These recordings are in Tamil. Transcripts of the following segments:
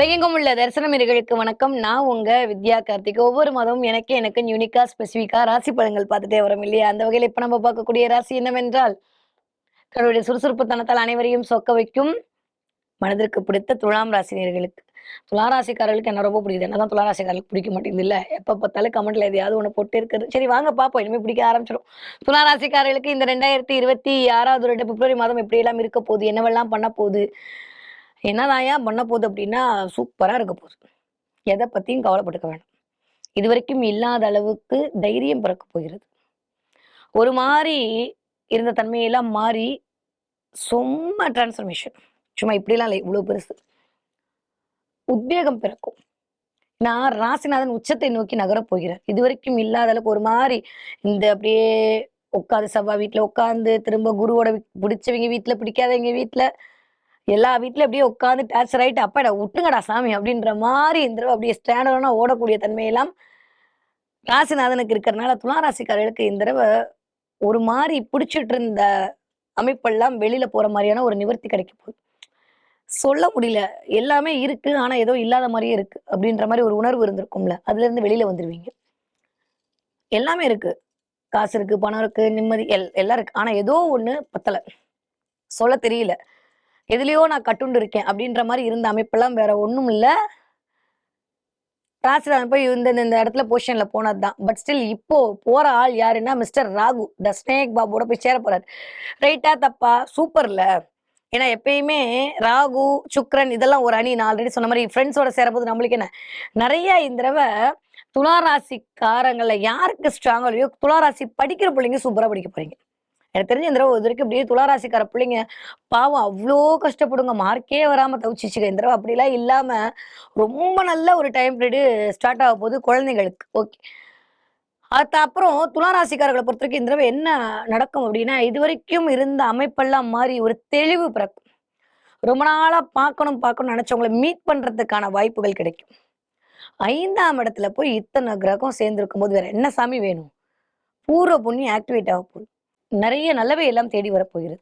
உலகெங்கும் உள்ள தரிசனமிர்களுக்கு வணக்கம். நான் உங்க வித்யா கார்த்திக். ஒவ்வொரு மாதமும் எனக்கு எனக்கு யூனிக்கா ஸ்பெசிஃபிக்கா ராசி பலன்கள் பார்த்துட்டே வரோம் இல்லையா? அந்த வகையில் இப்ப நம்ம பார்க்கக்கூடிய ராசி என்னவென்றால் தன்னுடைய சுறுசுறுப்பு தனத்தால் அனைவரையும் சொக்க வைக்கும் மனதிற்கு பிடித்த துலாம் ராசினியர்களுக்கு துளாராசிக்காரர்களுக்கு என்ன ரொம்ப பிடிக்குது? என்னதான் துளாராசிக்காரர்களுக்கு பிடிக்க மாட்டேங்குது இல்ல? எப்ப பார்த்தாலும் கமெண்ட்ல எதையாவது ஒண்ணு போட்டு இருக்குது சரி வாங்க பாப்போம். இனிமே பிடிக்க ஆரம்பிச்சிடும் துளாராசிக்காரர்களுக்கு இந்த ரெண்டாயிரத்தி இருபத்தி ஆறாவது ரெண்டு பிப்ரவரி மாதம் எப்படி எல்லாம் இருக்க போகுது? என்னவெல்லாம் பண்ண போகுது? என்னதாயா பண்ண போகுது அப்படின்னா சூப்பரா இருக்க போகுது. எதை பத்தியும் கவலைப்பட்டுக்க வேண்டாம் இது வரைக்கும் இல்லாத அளவுக்கு தைரியம் பிறக்க போகிறது. ஒரு மாதிரி இருந்த தன்மையெல்லாம் மாறி சும்மா டிரான்ஸ்ஃபர்மேஷன் சும்மா இப்படிலாம் இல்லை இவ்வளவு பெருசு. உத்வேகம் பிறக்கும். நான் ராசிநாதன் உச்சத்தை நோக்கி நகரப் போகிறார் இது வரைக்கும் இல்லாத அளவுக்கு ஒரு மாதிரி இந்த அப்படியே உட்காந்து செவ்வாய் வீட்டுல உட்காந்து திரும்ப குருவோட பிடிச்சவங்க வீட்டுல பிடிக்காதவங்க வீட்டுல எல்லா வீட்லயும் அப்படியே உட்காந்து டார்ச்சர் ஆயிட்டு அப்பாடா விட்டுங்கடா சாமி அப்படின்ற மாதிரி இந்த தடவை அப்படியே ஸ்டாண்டர்டான ஓடக்கூடிய தன்மையெல்லாம் ராசிநாதனுக்கு இருக்கிறனால துளாராசிக்காரர்களுக்கு இந்த தடவை ஒரு மாதிரி பிடிச்சிட்டு இருந்த அமைப்பெல்லாம் வெளியில போற மாதிரியான ஒரு நிவர்த்தி கிடைக்க போகுது. சொல்ல முடியல. எல்லாமே இருக்கு. ஆனா ஏதோ இல்லாத மாதிரியே இருக்கு அப்படின்ற மாதிரி ஒரு உணர்வு இருந்திருக்கும்ல. அதுல இருந்து வெளியில வந்துருவீங்க. எல்லாமே இருக்கு. காசு இருக்கு பணம் இருக்கு நிம்மதி எல் எல்லாம் இருக்கு. ஆனா ஏதோ ஒண்ணு பத்தல. சொல்ல தெரியல. எதுலேயோ நான் கட்டுண்டு இருக்கேன் அப்படின்ற மாதிரி இருந்த அமைப்பெல்லாம் வேற ஒன்றும் இல்லை. ராசிராஜன் போய் இந்த இந்த- இடத்துல பொசிஷன்ல போனதுதான். பட் ஸ்டில் இப்போ போற ஆள் யாருன்னா மிஸ்டர் ராகு த ஸ்னேக் பாபோட போய் சேர போறாரு. ரைட்டா தப்பா? சூப்பர்ல ஏன்னா எப்பயுமே ராகு சுக்ரன் இதெல்லாம் ஒரு அணி. நான் ஆல்ரெடி சொன்ன மாதிரி ஃப்ரெண்ட்ஸோட சேரப்போது நம்மளுக்கு என்ன? நிறைய இந்த தடவை துளாராசிக்காரங்களில் யாருக்கு ஸ்ட்ராங்கோ இல்லையோ துளாராசி படிக்கிற பிள்ளைங்க சூப்பராக படிக்க போறீங்க. எனக்கு தெரிஞ்ச இந்த தடவை இது வரைக்கும் அப்படியே துளாராசிக்கார பிள்ளைங்க பாவம் அவ்வளோ கஷ்டப்படுங்க. மார்க்கே வராமல் தவிச்சிச்சுக்க இந்த தடவை அப்படிலாம் இல்லாமல் ரொம்ப நல்ல ஒரு டைம் பீரியடு ஸ்டார்ட் ஆக போகுது குழந்தைங்களுக்கு ஓகே அது அப்புறம் துளாராசிக்காரர்களை பொறுத்த வரைக்கும் இந்த தடவை என்ன நடக்கும் அப்படின்னா இது வரைக்கும் இருந்த அமைப்பெல்லாம் மாறி ஒரு தெளிவு பிறக்கும். ரொம்ப நாளாக பார்க்கணும் பார்க்கணும்னு நினச்சவங்களை மீட் பண்ணுறதுக்கான வாய்ப்புகள் கிடைக்கும். ஐந்தாம் இடத்துல போய் இத்தனை கிரகம் சேர்ந்துருக்கும் போது வேற என்ன சாமி வேணும்? பூர்வ புண்ணி ஆக்டிவேட் ஆக போகுது. நிறைய நல்லவை எல்லாம் தேடி வரப்போகிறது.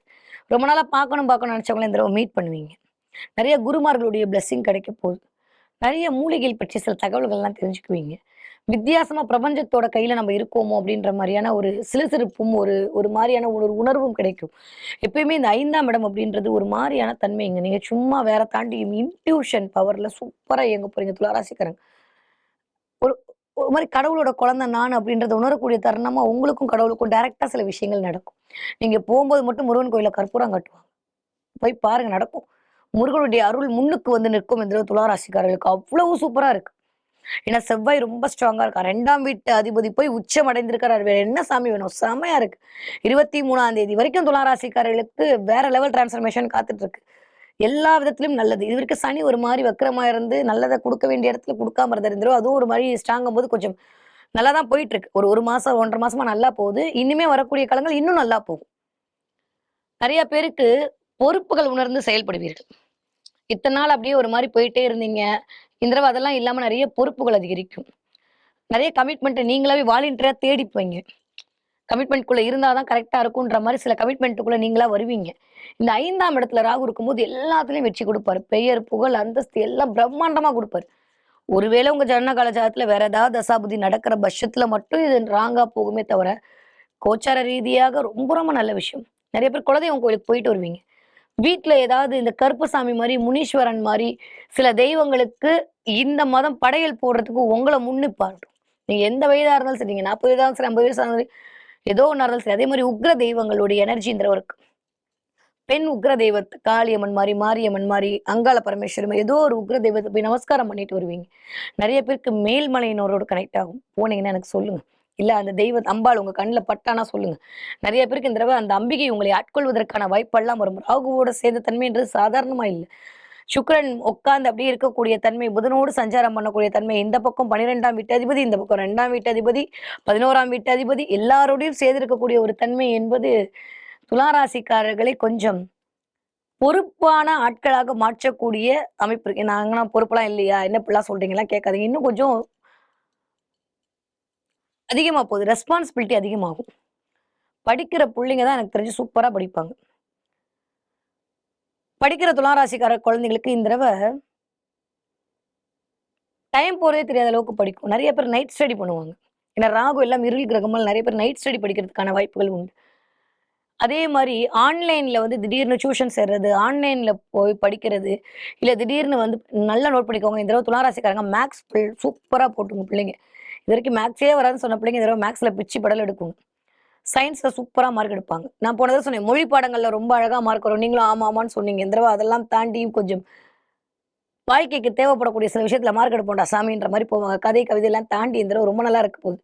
ரொம்ப நாளாக பார்க்கணும் பார்க்கணும் நினச்சவங்களே இந்த தடவை மீட் பண்ணுவீங்க. நிறைய குருமார்களுடைய blessing கிடைக்க போகுது. நிறைய மூலிகைகள் பற்றி சில தகவல்கள்லாம் தெரிஞ்சுக்குவீங்க. வித்தியாசமாக பிரபஞ்சத்தோட கையில் நம்ம இருக்கோமோ அப்படின்ற மாதிரியான ஒரு சிலுசிறுப்பும் ஒரு ஒரு மாதிரியான ஒரு உணர்வும் கிடைக்கும். எப்பயுமே இந்த ஐந்தாம் இடம் அப்படின்றது ஒரு மாதிரியான தன்மைங்க நீங்கள் சும்மா வேற தாண்டி இன்ட்யூஷன் பவரில் சூப்பராக இயங்க போகிறீங்க துளாராசிக்காரங்க ஒரு மாதிரி கடவுளோட குழந்தை நான் அப்படின்றத உணரக்கூடிய தருணமா உங்களுக்கும் கடவுளுக்கும் டைரக்டா சில விஷயங்கள் நடக்கும். நீங்க போகும்போது மட்டும் முருகன் கோயில கற்பூரம் கட்டுவாங்க. போய் பாருங்க நடக்கும். முருகனுடைய அருள் முன்னுக்கு வந்து நிற்கும் என்ற துளாராசிக்காரர்களுக்கு. அவ்வளவு சூப்பரா இருக்கு. ஏன்னா செவ்வாய் ரொம்ப ஸ்ட்ராங்கா இருக்கா? ரெண்டாம் வீட்டு அதிபதி போய் உச்சம் அடைந்திருக்கிறார். வேற என்ன சாமி வேணும்? செமையா இருக்கு. இருபத்தி மூணாம் தேதி வரைக்கும் துளாராசிக்காரர்களுக்கு வேற லெவல் டிரான்ஸ்ஃபர்மேஷன் காத்துட்டு இருக்கு. எல்லா விதத்திலும் நல்லது. இது வரைக்கும் சனி ஒரு மாதிரி வக்கரமா இருந்து நல்லதை கொடுக்க வேண்டிய இடத்துல கொடுக்காம இருந்திருந்தோ அதுவும் ஒரு மாதிரி ஸ்ட்ராங்கும் போது கொஞ்சம் நல்லா தான் போயிட்டு இருக்கு ஒரு ஒரு மாசம் ஒன்றரை மாசமா நல்லா போகுது. இனிமே வரக்கூடிய காலங்கள் இன்னும் நல்லா போகும். நிறைய பேருக்கு பொறுப்புகள் உணர்ந்து செயல்படுவீர்கள். இத்தனை நாள் அப்படியே ஒரு மாதிரி போயிட்டே இருந்தீங்க. இந்த தடவை அதெல்லாம் இல்லாம நிறைய பொறுப்புகள் அதிகரிக்கும். நிறைய கமிட்மெண்ட் நீங்களாவே வாலண்டியரா தேடிப்பீங்க கமிட்மெண்ட்குள்ளே இருந்தால் தான் கரெக்டாக இருக்கும்ன்ற மாதிரி சில கமிட்மெண்ட்டுக்குள்ளே நீங்களாக வருவீங்க. இந்த ஐந்தாம் இடத்துல ராகு இருக்கும்போது எல்லாத்துலேயும் வெற்றி கொடுப்பாரு. பெயர் புகழ் அந்தஸ்து எல்லாம் பிரம்மாண்டமாக கொடுப்பாரு. ஒருவேளை உங்கள் ஜனனகால ஜாதத்துல வேற ஏதாவது தசாபுதி நடக்கிற பட்சத்தில் மட்டும் இது ராங்காக போகுமே தவிர கோச்சார ரீதியாக ரொம்ப ரொம்ப நல்ல விஷயம். நிறைய பேர் குலதெய்வம் கோயிலுக்கு போயிட்டு வருவீங்க. வீட்டில் ஏதாவது இந்த கருப்பசாமி மாதிரி முனீஸ்வரன் மாதிரி சில தெய்வங்களுக்கு இந்த மதம் படையல் போடுறதுக்கு உங்களை முன்னிப்பாரு. நீங்கள் எந்த வயதாக இருந்தாலும் சரி நீங்கள் நாற்பது வயதாக இருந்தாலும் சரி ஐம்பது வயசாக இருந்தாலும் ஏதோ ஒன்றா இருந்தாலும் சரி அதே மாதிரி உக்ர தெய்வங்களுடைய எனர்ஜின்ற ஒரு பெண் உக்ர தெய்வத்தை காளியம்மன் மாதிரி மாரியம்மன் மாதிரி அங்காள பரமேஸ்வரம் ஏதோ ஒரு உக்ர தெய்வத்தை போய் நமஸ்காரம் பண்ணிட்டு வருவீங்க. நிறைய பேருக்கு மேல்மலையினரோட கனெக்ட் ஆகும். போனீங்கன்னா எனக்கு சொல்லுங்க. இல்லை அந்த தெய்வ அம்பாள் உங்க கண்ணில் பட்டானா சொல்லுங்க. நிறைய பேருக்கு இந்த தடவை அந்த அம்பிகை உங்களை ஆட்கொள்வதற்கான வாய்ப்பெல்லாம் வரும். ராகுவோட சேர்ந்த தன்மைன்றது சாதாரணமா இல்லை. சுக்கரன் உட்கார்ந்து அப்படியே இருக்கக்கூடிய தன்மை புதனோடு சஞ்சாரம் பண்ணக்கூடிய தன்மை இந்த பக்கம் பன்னிரெண்டாம் வீட்டாதிபதி இந்த பக்கம் ரெண்டாம் வீட்டாதிபதி பதினோராம் வீட்டாதிபதி எல்லாரோடையும் சேர்ந்து இருக்கக்கூடிய ஒரு தன்மை என்பது துளாராசிக்காரர்களை கொஞ்சம் பொறுப்பான ஆட்களாக மாற்றக்கூடிய அமைப்பு இருக்கு. நாங்கன்னா பொறுப்பெல்லாம் இல்லையா? என்ன இப்படிலாம் சொல்றீங்களா கேட்காதீங்க. இன்னும் கொஞ்சம் அதிகமாக போகுது. ரெஸ்பான்சிபிலிட்டி அதிகமாகும். படிக்கிற பிள்ளைங்க தான் எனக்கு தெரிஞ்சு சூப்பராக படிப்பாங்க. படிக்கிற துளாராசிக்கார குழந்தைங்களுக்கு இந்த தடவை டைம் போறதே தெரியாத அளவுக்கு படிக்கும். நிறைய பேர் நைட் ஸ்டடி பண்ணுவாங்க. ஏன்னா ராகு எல்லாம் இருள் கிரகங்கள் நிறைய பேர் நைட் ஸ்டடி படிக்கிறதுக்கான வாய்ப்புகள் உண்டு. அதே மாதிரி ஆன்லைன்ல வந்து திடீர்னு டியூஷன் சேர்றது ஆன்லைன்ல போய் படிக்கிறது இல்ல திடீர்னு வந்து நல்லா நோட் பண்ணிக்கோங்க. இந்த தடவை துளாராசிக்காரங்க மேக்ஸ் சூப்பரா போட்டுங்க பிள்ளைங்க. இது வரைக்கும் மேக்ஸே வராதுன்னு சொன்ன பிள்ளைங்க இந்த தடவை மேக்ஸ்ல பிச்சு படல் எடுக்குங்க சயின்ஸ்ல சூப்பரா மார்க் எடுப்பாங்க. நான் போனதை சொன்னேன் மொழி பாடங்கள்ல ரொம்ப அழகா மார்க் வரும். நீங்களும் ஆமா ஆமான்னு சொன்னீங்க. இந்த தடவை அதெல்லாம் தாண்டியும் கொஞ்சம் வாழ்க்கைக்கு தேவைப்படக்கூடிய சில விஷயத்துல மார்க் எடுப்போம்டா சாமின்ற மாதிரி போவாங்க. கதை கவிதையெல்லாம் தாண்டி இந்த தடவை ரொம்ப நல்லா இருக்க போகுது.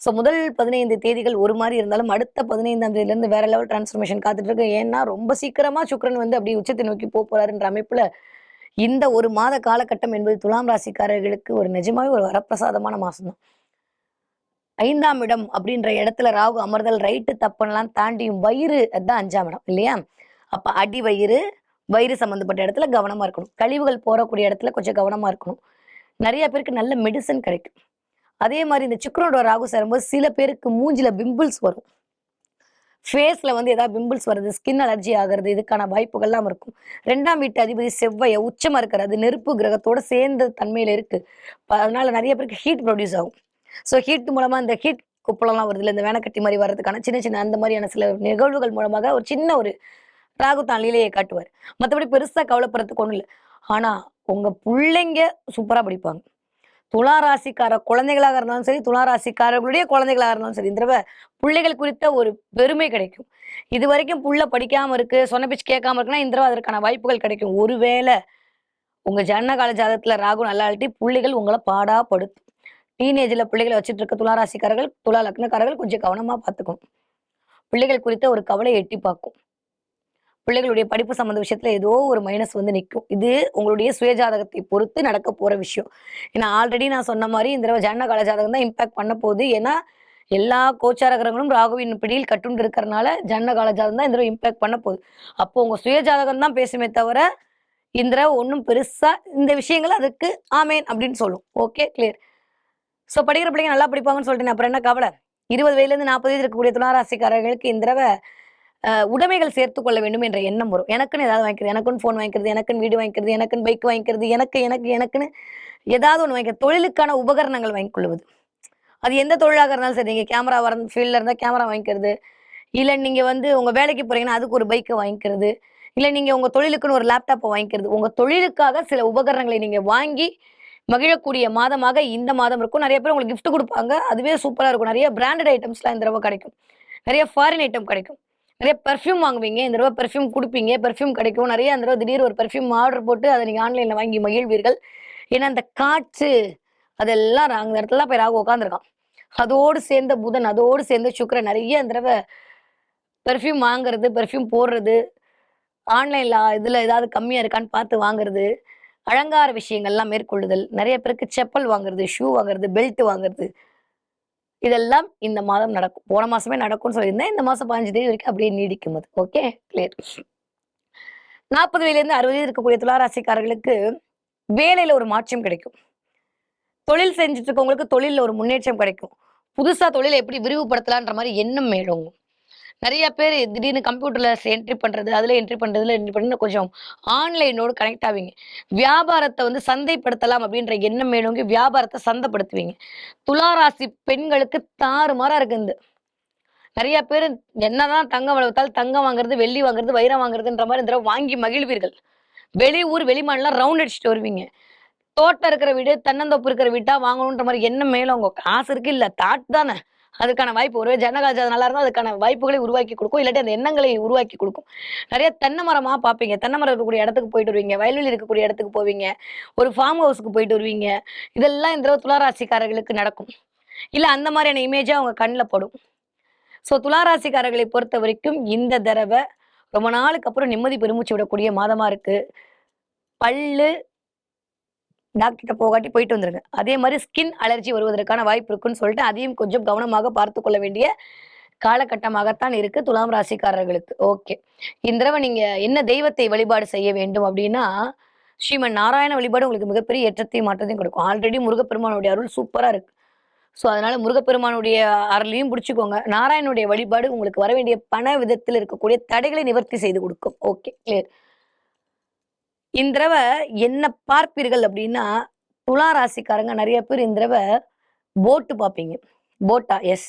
ஸோ முதல் பதினைந்து தேதிகள் ஒரு மாதிரி இருந்தாலும் அடுத்த பதினைந்தாம் தேதியிலேருந்து வேற லெவல் டிரான்ஸ்ஃபர்மேஷன் காத்துட்டு இருக்கு ஏன்னா ரொம்ப சீக்கிரமா சுக்கரன் வந்து அப்படி உச்சத்தை நோக்கி போக போறாருன்ற அமைப்புல இந்த ஒரு மாத காலகட்டம் என்பது துலாம் ராசிக்காரர்களுக்கு ஒரு நிஜமாவே ஒரு வரப்பிரசாதமான மாசம் தான் ஐந்தாம் இடம் அப்படின்ற இடத்துல ராகு அமர்தல் ரைட்டு தப்புன்னெல்லாம் தாண்டியும் வயிறு அதுதான் அஞ்சாம் இடம் இல்லையா? அப்ப அடி வயிறு வயிறு சம்மந்தப்பட்ட இடத்துல கவனமா இருக்கணும். கழிவுகள் போறக்கூடிய இடத்துல கொஞ்சம் கவனமா இருக்கணும். நிறைய பேருக்கு நல்ல மெடிசன் கிடைக்கும். அதே மாதிரி இந்த சுக்கரனோட ராகு சேரும்போது சில பேருக்கு மூஞ்சில பிம்பிள்ஸ் வரும். ஃபேஸ்ல வந்து ஏதாவது பிம்பிள்ஸ் வருது ஸ்கின் அலர்ஜி ஆகிறது இதுக்கான வாய்ப்புகள்லாம் இருக்கும். ரெண்டாம் வீட்டு அதிபதி செவ்வாய உச்சமா இருக்கிறது நெருப்பு கிரகத்தோட சேர்ந்த தன்மையில இருக்கு. அதனால நிறைய பேருக்கு ஹீட் ப்ரொடியூஸ் ஆகும். ஸோ ஹீட் மூலமா இந்த ஹீட் குப்பளம்லாம் வருது இல்லை இந்த வேனக்கட்டி மாதிரி வர்றதுக்கான சின்ன சின்ன அந்த மாதிரியான சில நிகழ்வுகள் மூலமாக ஒரு சின்ன ஒரு ராகு லீலையை காட்டுவார். மற்றபடி பெருசா கவலைப்படுறதுக்கு ஒன்றும் இல்லை. ஆனால் உங்கள் பிள்ளைங்க சூப்பரா படிப்பாங்க. துலா ராசிக்கார குழந்தைகளாக இருந்தாலும் சரி துலா ராசிக்காரர்களுடைய குழந்தைகளாக இருந்தாலும் சரி இந்த தடவை பிள்ளைகள் குறித்த ஒரு பெருமை கிடைக்கும். இது வரைக்கும் புள்ள படிக்காம இருக்கு சொன்ன பிச்சு கேட்காம இருக்குன்னா இந்த தடவை அதற்கான வாய்ப்புகள் கிடைக்கும். ஒருவேளை உங்க ஜன்னகால ஜாதகத்தில் ராகு நல்லா அழட்டி பிள்ளைகள் உங்களை பாடாப்படுத்தும் டீனேஜ்ல பிள்ளைகளை வச்சுட்டு இருக்க துளாராசிக்காரர்கள் துளா துலா லக்னக்காரர்கள் கொஞ்சம் கவனமா பார்த்துக்கும் பிள்ளைகள் குறித்த ஒரு கவலை எட்டி பார்க்கும். பிள்ளைகளுடைய படிப்பு சம்மந்த விஷயத்துல ஏதோ ஒரு மைனஸ் வந்து நிற்கும் இது உங்களுடைய சுயஜாதகத்தை பொறுத்து நடக்க போற விஷயம். ஏன்னா ஆல்ரெடி நான் சொன்ன மாதிரி இந்த தடவை ஜன்ன கால ஜாதகம் தான் இம்பாக்ட் பண்ண போகுது. ஏன்னா எல்லா கோச்சாரகரங்களும் ராகுவின் பிடியில் கட்டுண்டு இருக்கிறனால ஜன்ன கால ஜாதகம் தான் இந்த தடவை இம்பாக்ட் பண்ண போகுது. அப்போ உங்க சுயஜாதகம் தான் பேசுமே தவிர இந்த ஒன்றும் பெருசா இந்த விஷயங்கள் அதுக்கு ஆமேன் அப்படின்னு சொல்லும். ஓகே கிளியர் ஸோ படிக்கிற பிள்ளைங்க நல்லா படிப்பாங்கன்னு சொல்லிட்டு அப்புறம் என்ன கவலை? இருபது வயதுலேருந்து நாற்பது வயது இருக்கக்கூடிய துளாராசிக்காரர்களுக்கு இந்த தடவை உடைமைகள் சேர்த்து கொள்ள வேண்டும் என்ற எண்ணம் வரும். எனக்குன்னு ஏதாவது வாங்கிக்கிறது எனக்குன்னு ஃபோன் வாங்கிக்கிறது எனக்குன்னு வீடு வாங்கிக்கிறது எனக்குன்னு பைக் வாங்கிக்கிறது எனக்கு எனக்கு எனக்குன்னு ஏதாவது ஒன்று வாங்கிக்கிறது தொழிலுக்கான உபகரணங்கள் வாங்கிக் கொள்வது. அது எந்த தொழிலாக இருந்தாலும் சரி நீங்கள் கேமரா வர ஃபீல்டில் இருந்தால் கேமரா வாங்கிக்கிறது. இல்லை நீங்கள் வந்து உங்கள் வேலைக்கு போகிறீங்கன்னா அதுக்கு ஒரு பைக்கை வாங்கிக்கிறது. இல்லை நீங்கள் உங்கள் தொழிலுக்குன்னு ஒரு லேப்டாப்பை வாங்கிக்கிறது. உங்கள் தொழிலுக்காக சில உபகரணங்களை நீங்கள் வாங்கி மகிழக்கூடிய மாதமாக இந்த மாதம் இருக்கும். நிறைய பேர் உங்களுக்கு கிஃப்ட் கொடுப்பாங்க. அதுவே சூப்பராக இருக்கும். நிறைய பிராண்டட் ஐட்டம்ஸ்லாம் இந்த தடவை கிடைக்கும். நிறைய ஃபாரின் ஐட்டம் கிடைக்கும். நிறைய பெர்ஃப்யூம் வாங்குவீங்க. இந்த தடவை பெர்ஃப்யூம் கொடுப்பீங்க. பெர்ஃப்யூம் கிடைக்கும். நிறைய அந்த தடவை திடீர் ஒரு பெர்ஃப்யூம் ஆர்டர் போட்டு அதை நீங்கள் ஆன்லைனில் வாங்கி மகிழ்வீர்கள். ஏன்னா அந்த காற்று அதெல்லாம் அந்த இடத்துல போய் ராகு உட்காந்துருக்கான் அதோடு சேர்ந்த புதன் அதோடு சேர்ந்த சுக்கிரன். நிறைய அந்த தடவை பெர்ஃப்யூம் வாங்குறது பெர்ஃப்யூம் போடுறது ஆன்லைனில் இதில் ஏதாவது கம்மியாக இருக்கான்னு பார்த்து வாங்குறது அலங்கார விஷயங்கள்லாம் மேற்கொள்ளுதல். நிறைய பேருக்கு செப்பல் வாங்குறது ஷூ வாங்குறது பெல்ட் வாங்குறது. இதெல்லாம் இந்த மாதம் நடக்கும். போன மாசமே நடக்கும்னு சொல்லியிருந்தேன். இந்த மாசம் பதினஞ்சு தேதி வரைக்கும் அப்படியே நீடிக்கும் அது. ஓகே கிளியர் நாற்பது வயதுலேருந்து அறுபது வயது இருக்கக்கூடிய துளாராசிக்காரர்களுக்கு வேலையில ஒரு மாற்றம் கிடைக்கும். தொழில் செஞ்சுட்டு இருக்கவங்களுக்கு தொழிலில் ஒரு முன்னேற்றம் கிடைக்கும். புதுசா தொழிலை எப்படி விரிவுபடுத்தலான்ற மாதிரி எண்ணம் மேலோங்கும். நிறைய பேர் திடீர்னு கம்ப்யூட்டர்ல என்ட்ரி பண்றது அதுல என்ட்ரி பண்றதுல என்ட்ரி பண்ணி கொஞ்சம் ஆன்லைனோடு கனெக்ட் ஆவீங்க. வியாபாரத்தை வந்து சந்தைப்படுத்தலாம் அப்படின்ற எண்ணம் வேணுங்க வியாபாரத்தை சந்தைப்படுத்துவீங்க. துளாராசி பெண்களுக்கு தாறுமாறா இருக்கு இந்த. நிறைய பேர் என்னதான் தங்கம் வளர்த்தால் தங்கம் வாங்குறது வெள்ளி வாங்குறது வைரம் வாங்குறதுன்ற மாதிரி இந்த வாங்கி மகிழ்வீர்கள். வெளியூர் வெளிமாநிலம் ரவுண்ட் அடிச்சுட்டு வருவீங்க. தோட்டம் இருக்கிற வீடு தென்னந்தோப்பு இருக்கிற வீட்டா வாங்கணுன்ற மாதிரி எண்ணம் மேலும் உங்க காசு இருக்கு இல்ல தாட் தானே. அதுக்கான வாய்ப்பு ஒரு ஜனகாஜம் நல்லா இருந்தால் அதுக்கான வாய்ப்புகளை உருவாக்கி கொடுக்கும். இல்லாட்டி அந்த எண்ணங்களை உருவாக்கி கொடுக்கும். நிறைய தென்னை மரமா பார்ப்பீங்க. தென்னை மரம் இருக்கக்கூடிய இடத்துக்கு போயிட்டு வருவீங்க. வயல்வெளி இருக்கக்கூடிய இடத்துக்கு போவீங்க. ஒரு ஃபார்ம் ஹவுஸ்க்கு போயிட்டு வருவீங்க. இதெல்லாம் இந்த துளாராசிக்காரர்களுக்கு நடக்கும். இல்லை அந்த மாதிரியான இமேஜா அவங்க கண்ணில் படும். ஸோ துளாராசிக்காரர்களை பொறுத்த வரைக்கும் இந்த தடவை ரொம்ப நாளுக்கு அப்புறம் நிம்மதி பெருமூச்சு விடக்கூடிய மாதமா இருக்கு. பல்லு டாக்டர்கிட்ட போகாட்டி போயிட்டு வந்துருங்க அதே மாதிரி ஸ்கின் அலர்ஜி வருவதற்கான வாய்ப்பு இருக்குன்னு சொல்லிட்டு அதையும் கொஞ்சம் கவனமாக பார்த்து கொள்ள வேண்டிய காலகட்டமாகத்தான் இருக்கு துலாம் ராசிக்காரர்களுக்கு. ஓகே இந்த தடவை நீங்க என்ன தெய்வத்தை வழிபாடு செய்ய வேண்டும் அப்படின்னா ஸ்ரீமன் நாராயண வழிபாடு உங்களுக்கு மிகப்பெரிய ஏற்றத்தையும் மாற்றத்தையும் கொடுக்கும். ஆல்ரெடி முருகப்பெருமானுடைய அருள் சூப்பரா இருக்கு. ஸோ அதனால முருகப்பெருமானுடைய அருளையும் பிடிச்சிக்கோங்க. நாராயணனுடைய வழிபாடு உங்களுக்கு வர வேண்டிய பண விதத்தில் இருக்கக்கூடிய தடைகளை நிவர்த்தி செய்து கொடுக்கும். ஓகே கிளியர் இந்த தடவை என்ன பார்ப்பீர்கள் அப்படின்னா துலா ராசிக்காரங்க நிறைய பேர் இந்த தடவை போட்டு பார்ப்பீங்க. போட்டா எஸ்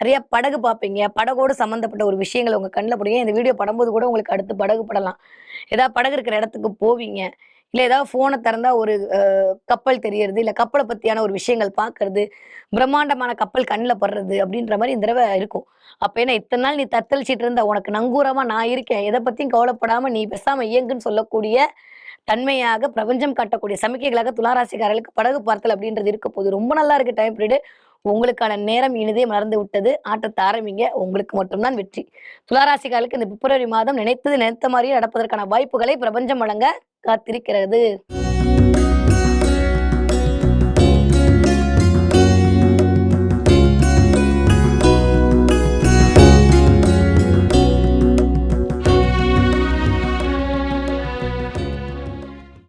நிறைய படகு பார்ப்பீங்க. படகோடு சம்மந்தப்பட்ட ஒரு விஷயங்கள் உங்க கண்ணில் போடுங்க. இந்த வீடியோ படும்போது கூட உங்களுக்கு அடுத்து படகு படலாம். ஏதாவது படகு இருக்கிற இடத்துக்கு போவீங்க. இல்லை ஏதாவது ஃபோனை திறந்தா ஒரு கப்பல் தெரியறது இல்லை கப்பலை பற்றியான ஒரு விஷயங்கள் பார்க்கறது பிரம்மாண்டமான கப்பல் கண்ணில் படுறது அப்படின்ற மாதிரி இந்த தடவை இருக்கும். அப்போ என்ன இத்தனை நாள் நீ தத்தளிச்சிட்டு இருந்த உனக்கு நங்கூரமாக நான் இருக்கேன். எதை பற்றியும் கவலைப்படாமல் நீ பேசாமல் இயங்குன்னு சொல்லக்கூடிய தன்மையாக பிரபஞ்சம் காட்டக்கூடிய சமிக்கைகளாக துளாராசிக்காரர்களுக்கு படகு பார்த்தல் அப்படின்றது இருக்க போது ரொம்ப நல்லா இருக்கு டைம் பீரியடு உங்களுக்கான நேரம் இனிதே மறந்து விட்டது. ஆட்டத்தை ஆரம்பிங்க. உங்களுக்கு மட்டும்தான் வெற்றி. துளாராசிக்காரர்களுக்கு இந்த பிப்ரவரி மாதம் நினைத்தது நினைத்த மாதிரியே நடப்பதற்கான வாய்ப்புகளை பிரபஞ்சம் வழங்க காத்திருக்கிறது.